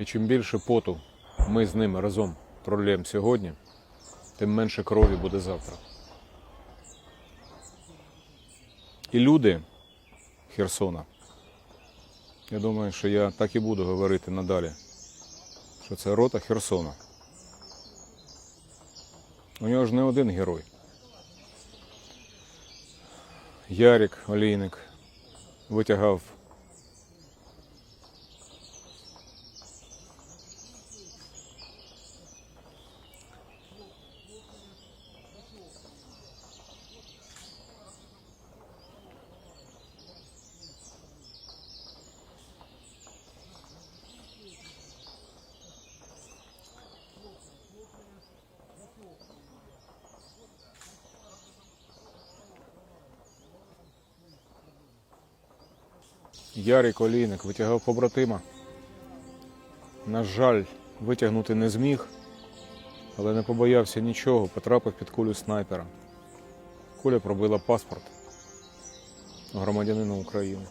І чим більше поту ми з ними разом пролємо сьогодні, тим менше крові буде завтра. І люди Херсона, я думаю, що я так і буду говорити надалі, що це рота Херсона. У нього ж не один герой. Ярик Олійник витягав Ярик Олійник витягав побратима. На жаль, витягнути не зміг, але не побоявся нічого, потрапив під кулю снайпера. Куля пробила паспорт громадянина України.